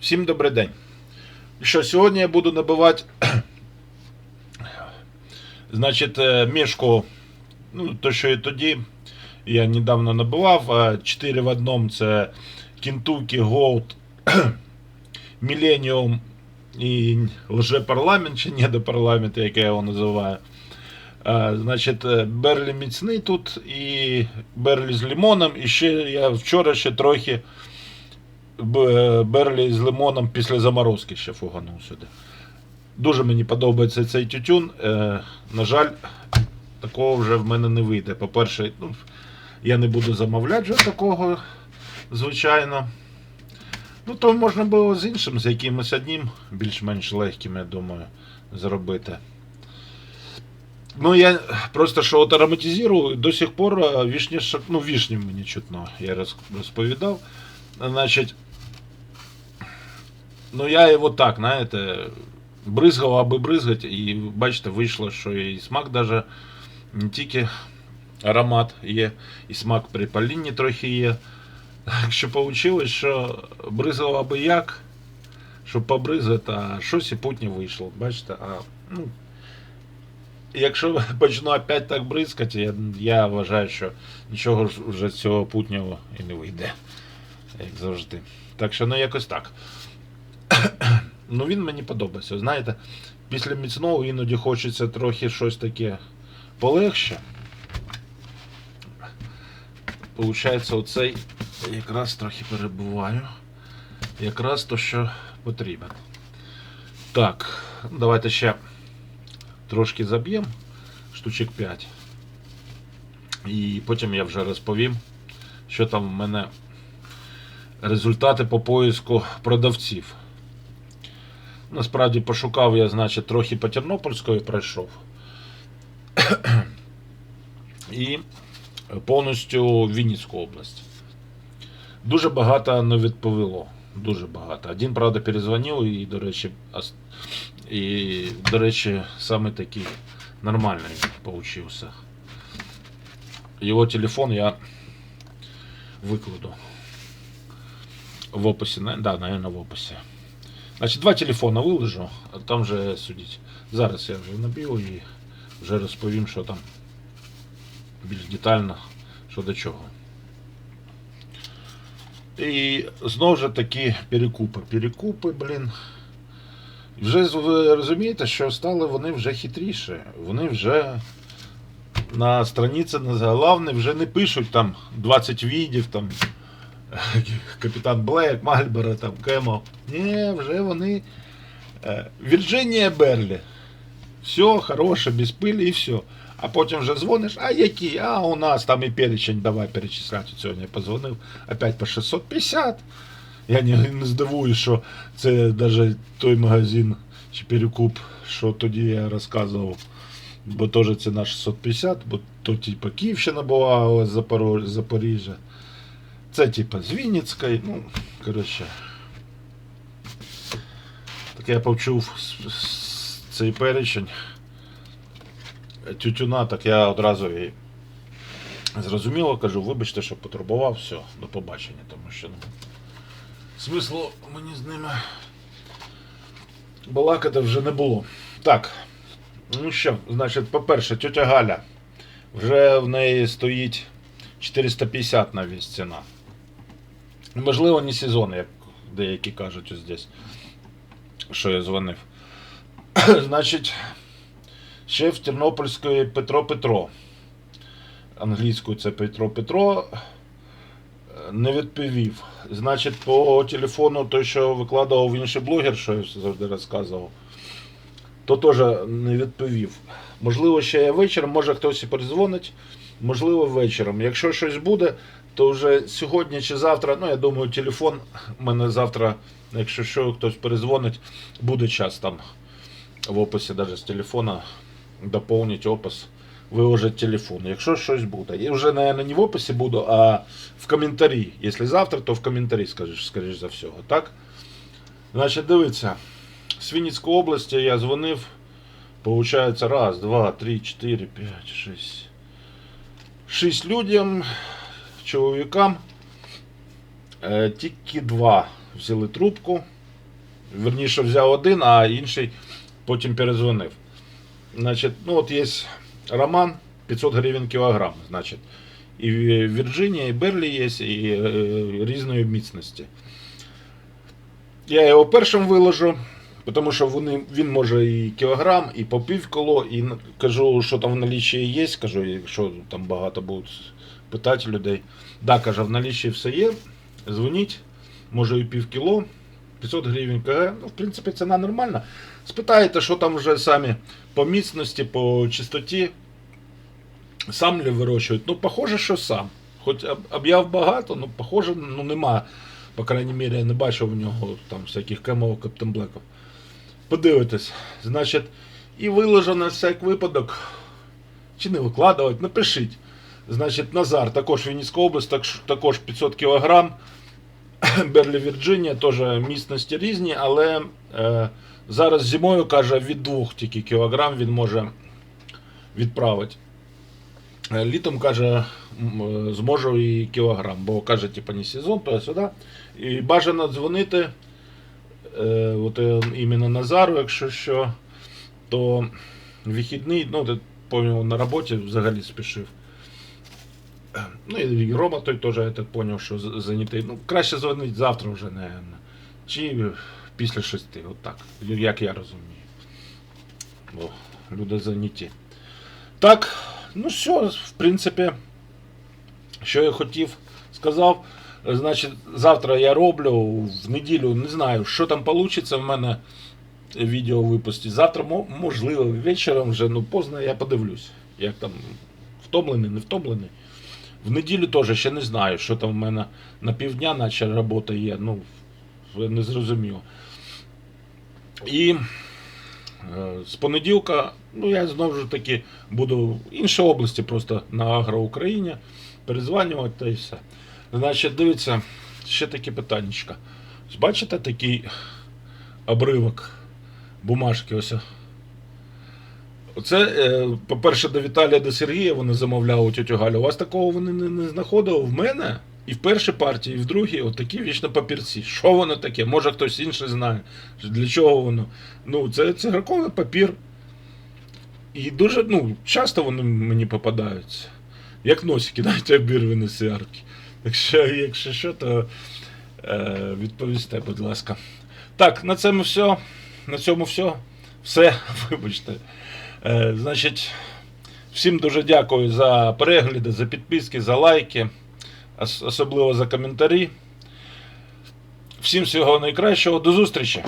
Всім добрий день. Що, сьогодні я буду набивати значить, е, мішку, ну, то, що і тоді я недавно набивав. 4 в одному це Kentucky Gold, Millennium і лжепарламент, чи недопарламент, як я його називаю. Е, Значить, е, Берлі міцний тут і Берлі з лимоном. І ще я вчора ще трохи Берлі з лимоном після заморозки ще фуганув сюди. Дуже мені подобається цей тютюн. Е, на жаль, такого вже в мене не вийде. По-перше, ну, я не буду замовляти вже такого, звичайно. Ну, то можна було з іншим, з якимось одним, більш-менш легким, я думаю, зробити. Ну, я просто що от ароматизирую, до сих пор е, шок- ну, вишню мені чутно, я розповідав. Значить, ну я його так, знаєте, бризгав, аби бризгати, і бачите, вийшло, що і смак даже не тільки аромат є, і смак при палінні трохи є. Так що вийшло, що бризгав аби як, щоб побризати, а щось і путнє вийшло. Бачите, а, ну, якщо почну опять так бризкати, я, я вважаю, що нічого вже з цього путнього і не вийде. Як завжди. Так що, ну якось так. ну він мені подобається. Знаєте, після міцного іноді хочеться трохи щось таке полегше. Получається, оцей якраз трохи перебуваю. Якраз то, що потрібен. Так, давайте ще трошки заб'ємо, штучок 5. І потім я вже розповім, що там в мене результати по поиску продавців. Насправді пошукав я, значить, трохи по Тернопільської пройшов. І повністю Вінницьку область. Дуже багато не відповіло. Дуже багато. Один, правда, перезвонив і, до речі, і, до речі, саме такий нормальний получився. Його телефон я викладу в описі. Да, наверное, в описі. Значить, два телефона виложу, а там вже судіть. Зараз я вже набив і вже розповім, що там більш детально, що до чого. І знову ж таки перекупи. Перекупи, блін. Вже ви розумієте, що стали вони вже хитріші. Вони вже на страниці на заглавне вже не пишуть там 20 відів, там Капітан Блек, Мальборо, там Кемо. Ні, вже вони. е, Вірджинія Берлі. Все хороше, без пилі і все. А потім вже дзвониш, а які? А у нас там і перечень, давай перечисляти. Сьогодні я позвонив, опять по 650. Я не, не здивуюсь, що це навіть той магазин чи перекуп, що тоді я розказував. Бо теж ціна 650, бо то типа Київщина була, Запоріжжя. Це типа з Вінницької, ну, коротше. Так я почув цей перечень тютюна, так я одразу і зрозуміло кажу, вибачте, що потурбував, все, до побачення, тому що ну, смислу мені з ними балакати вже не було. Так, ну що, значить, по-перше, тетя Галя. Вже в неї стоїть 450 навіть ціна. Можливо, не сезон, як деякі кажуть ось здесь, що я дзвонив. Значить, ще в Тернопільської Петро Петро. Англійською це Петро Петро. е, Не відповів. Значить, по телефону той, що викладав інший блогер, що я завжди розказував, то теж не відповів. Можливо, ще я вечором, може хтось і перезвонить, можливо, вечором. Якщо щось буде, то вже сьогодні чи завтра, ну я думаю, телефон у мене завтра, якщо що, хтось перезвонить, буде час там в описі, навіть з телефона, доповнить опис, виложить телефон. Якщо щось буде. Я вже, наверное, не в описі буду, а в коментарі. Якщо завтра, то в коментарі скажеш, скоріш за всього. Так? Значить, дивіться. З Вінницької області я дзвонив. Получается раз, два, три, четыре, пять, шесть. Шість людям, чоловікам. Е, тільки два взяли трубку. Верніше взяв один, а інший потім перезвонив. Значить, ну от є Роман 500 гривень кілограм, значить. І Вірджинія, і Берлі є, і е, різної міцності. Я його першим виложу, тому що вони, він може і кілограм, і по пів кіло, і кажу, що там в наліччі є. Кажу, якщо там багато будуть питати людей. Да, каже, в наліччі все є. Дзвоніть, може і пів кіло, 500 гривень КГ. Ну, в принципі, ціна нормальна. Спитаєте, що там вже самі по міцності, по чистоті. Сам ли вирощують? Ну, похоже, що сам. Хоч об'яв багато, ну, похоже, ну нема. По крайній мірі, я не бачив у нього там всяких кемових каптемблеків. Подивитесь. Значить, і виложу на всяк випадок. Чи не викладувати, напишіть. Значить, Назар, також Вінницька область, так, також 500 кг. Берлі Вірджинія, теж міцності різні, але е, зараз зимою, каже, від двох тільки кілограм він може відправити. Е, Літом каже, е, зможу і кілограм, бо каже, типу, не сезон, то сюди. І бажано дзвонити е, от, е, іменно Назару, якщо що, то вихідний, ну, ти поняв, на роботі взагалі спішив. Ну і Рома той теж, я так поняв, що з- зайнятий. Ну, краще дзвонити завтра вже, наверное. Чи після шести, от так, як я розумію. Бо люди зайняті. Так, ну що, в принципі, що я хотів, сказав. Значить, завтра я роблю в неділю, не знаю, що там вийде в мене відео випустити. Завтра, можливо, вечором вже, ну поздно я подивлюсь, як там втомлений, не втомлений. В неділю теж ще не знаю, що там в мене на півдня, наче робота є. Ну, не зрозумів. І е, з понеділка, ну я знову ж таки буду в іншій області, просто на Агроукраїні, перезванювати та і все. Значить, дивіться, ще таке питаннячко. Ось Бачите такий обривок бумажки ось. Оце, е, по-перше, до Віталія, до Сергія вони замовляли у тетю Галю. У вас такого вони не, не знаходили в мене. І в першій партії, і в другій отакі вічно папірці. Що воно таке? Може хтось інший знає. Для чого воно? Ну, це цигарковий папір. І дуже, ну, часто вони мені попадаються. Як носики, навіть обірвані сигарки. Так що, якщо що, то е, відповісте, будь ласка. Так, на цьому все. На цьому все. Все, вибачте. Е, значить, всім дуже дякую за перегляди, за підписки, за лайки, особливо за коментарі. Всім всього найкращого. До зустрічі!